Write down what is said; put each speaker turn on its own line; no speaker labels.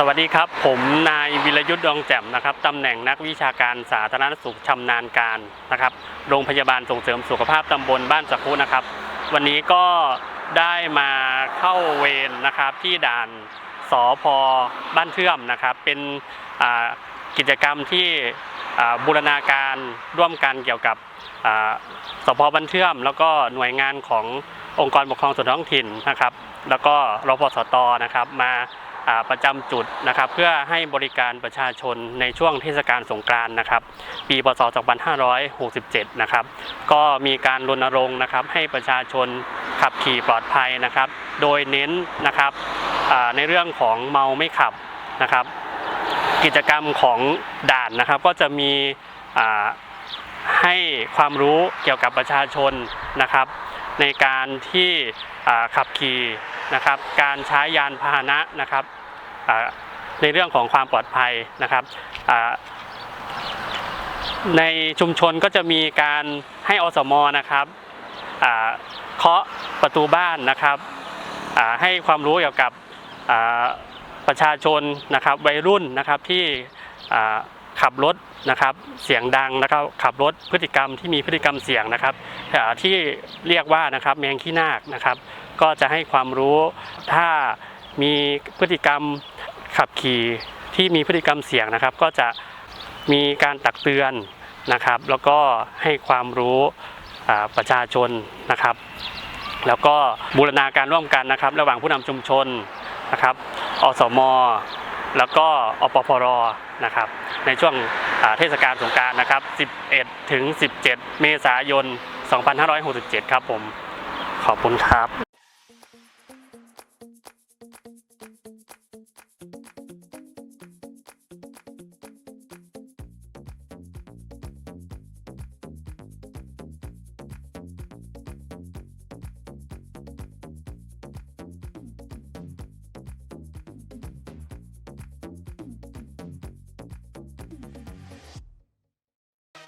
สวัสดีครับ ผมนายวิรยุทธ์ดวงแจ่มนะครับตำแหน่งนักวิชาการสาธารณสุขชำนาญการนะครับ โรงพยาบาลส่งเสริมสุขภาพตำบลบ้านสักคุนะครับ วันนี้ก็ได้มาเข้าเวรนะครับที่ด่านสอพบ้านเทื่อมนะครับ เป็นกิจกรรมที่บูรณาการร่วมกันเกี่ยวกับอ่าสพบ้านเทื่อม แล้วก็หน่วยงานขององค์กรปกครองส่วนท้องถิ่นนะครับ แล้วก็รพสตนะครับมา ประจำจุดนะครับเพื่อให้บริการประชาชนในช่วงเทศกาลสงกรานต์นะครับ ปีพศ 2567 นะครับ ก็มีการรณรงค์นะครับให้ประชาชนขับขี่ปลอดภัยนะครับ โดยเน้นนะครับในเรื่องของเมาไม่ขับนะครับ กิจกรรมของด่านนะครับก็จะมีให้ความรู้เกี่ยวกับประชาชนนะครับ ในการที่ขับขี่นะครับ การใช้ยานพาหนะนะครับในเรื่องของความปลอดภัยนะครับในชุมชนก็จะมีการให้อสมนะครับเคาะประตูบ้านนะครับให้ความรู้เกี่ยวกับประชาชนนะครับวัยรุ่นนะครับที่ ขับรถนะครับเสียงดังนะครับขับรถพฤติกรรมที่มีพฤติกรรมเสี่ยงนะครับที่เรียกว่านะครับแมงขี้นาคนะครับ ก็จะให้ความรู้ถ้ามีพฤติกรรมขับขี่ที่มีพฤติกรรมเสี่ยงนะครับ ก็จะมีการตักเตือนนะครับ แล้วก็ให้ความรู้ประชาชนนะครับ แล้วก็บูรณาการร่วมกันนะครับ ระหว่างผู้นำชุมชนนะครับอสม แล้วก็อปพรนะครับ ในช่วงเทศกาลสงการนะครับ 11 ถึง 17 เมษายน 2567 ครับผม ขอบคุณครับ